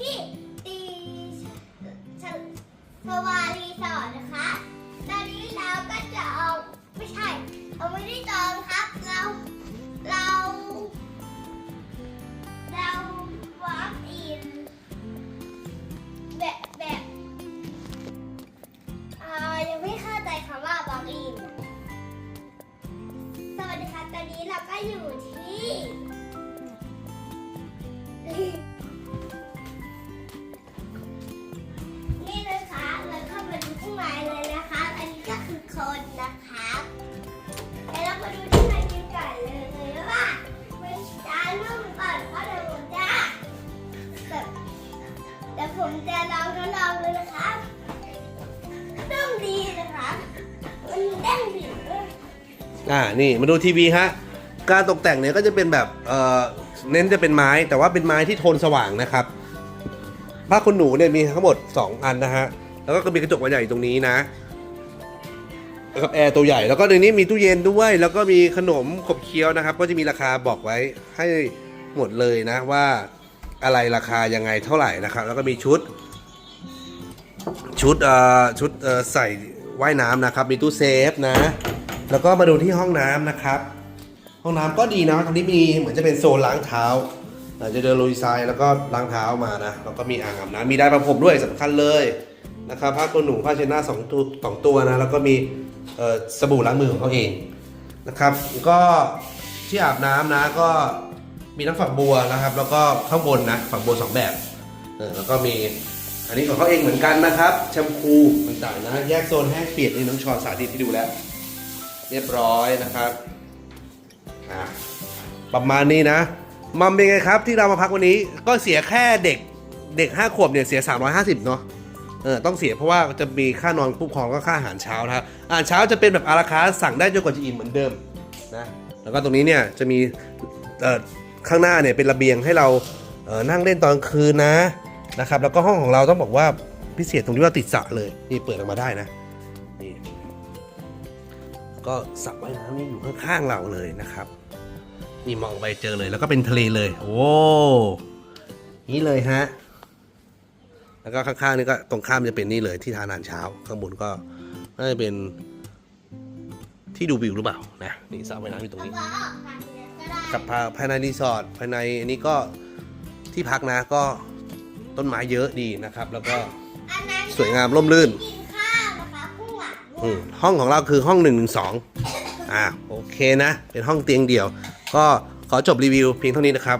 ที่ตีสวารีสอร์ทนะคะ ตอนนี้เราก็จะเอาไม่ใช่เราไม่ได้จองครับ เรา เรา เราวอล์กอินแบบแบบอ่ายังไม่เข้าใจคำว่าบล็อกอินสวัสดีค่ะตอนนี้เราก็อยู่ที่ ผมจะลองทดลองเลยนะคะนุ่มดีนะคะมันเด้งดีอ่า นี่มาดูทีวีฮะ การตกแต่งเนี่ยก็จะเป็นแบบ เอ่อ เน้นจะเป็นไม้ แต่ว่าเป็นไม้ที่โทนสว่างนะครับ ผ้าขนหนูเนี่ยมีทั้งหมด 2 อันนะฮะ แล้วก็มีกระจกใหญ่ตรงนี้นะแล้วก็แอร์ตัวใหญ่ แล้วก็ในนี้มีตู้เย็นด้วย แล้วก็มีขนมขบเคี้ยวนะครับ ก็จะมีราคาบอกไว้ให้หมดเลยนะว่า อะไรราคายังไงเท่าไหร่นะครับ แล้วก็มีชุด ชุดเอ่อชุดเอ่อใส่ว่ายน้ำนะครับ มีตู้เซฟนะ แล้วก็มาดูที่ห้องน้ำนะครับ ห้องน้ำก็ดีนะตรงนี้มีเหมือนจะเป็นโซนล้างเท้าอาจจะเดินลุยทรายแล้วก็ล้างเท้ามานะแล้วก็มีอ่างอาบน้ำมีได้ประผมด้วยสำคัญเลยนะครับผ้าตัวหนูผ้าเช็ดหน้าสองตัวสองตัวนะแล้วก็มีสบู่ล้างมือของเขาเองนะครับ ก็ที่อาบน้ำนะก็ มีทั้งฝักบัวนะครับ แล้วก็ข้างบนนะฝักบัวสองแบบเออแล้วก็มีอันนี้ของเขาเองเหมือนกันนะครับแชมพูต่างๆนะแยกโซนแห้งเปียกนี่น้องชอนสาธิตที่ดูแล้ว เรียบร้อยนะครับประมาณนี้นะมัมเป็นไงครับที่เรามาพักวันนี้ก็เสียแค่เด็กเด็ก 5 ขวบเนี่ยเสีย 350 เนาะเออต้องเสียเพราะว่าจะมีค่านอนผู้ปกครองก็ค่าอาหารเช้านะครับอาหารเช้าจะเป็นแบบอาราคาสั่งได้จนกว่าจะอิ่มเหมือนเดิมนะแล้วก็ตรงนี้เนี่ยจะมีเอ่อ ข้างหน้าเนี่ยเป็นระเบียงให้เราเนั่งเล่นตอนคืนนะนะครับ แล้วก็ห้องของเราต้องบอกว่าพิเศษตรงที่ว่าติดสระเลยนี่เปิดออกมาได้นะนี่ก็สระว่ายน้ำนี่อยู่ข้างๆเราเลยนะครับ นี่มองไปเจอเลยแล้วก็เป็นทะเลเลย โอ้นี่เลยฮะแล้วก็ข้างๆนี่ก็ตรงข้ามจะเป็นนี่เลยที่ทานอาหารเช้า ข้างบนก็น่าจะเป็นที่ดูวิวหรือเปล่านะนี่สระว่ายน้ำอยู่ตรงนี้ ก็ออกทางเดินก็ได้กับภาภายในรีสอร์ทภายในอันนี้ก็ที่พักนะก็ต้นไม้เยอะดีนะครับ แล้วก็อันนั้นสวยงามร่มรื่นกินข้าวนะคะข้างหลังอืมห้องของเราคือห้อง1นึอ่าโอเคนะ เป็นห้องเตียงเดี่ยว ก็ขอจบรีวิวเพียงเท่านี้นะครับ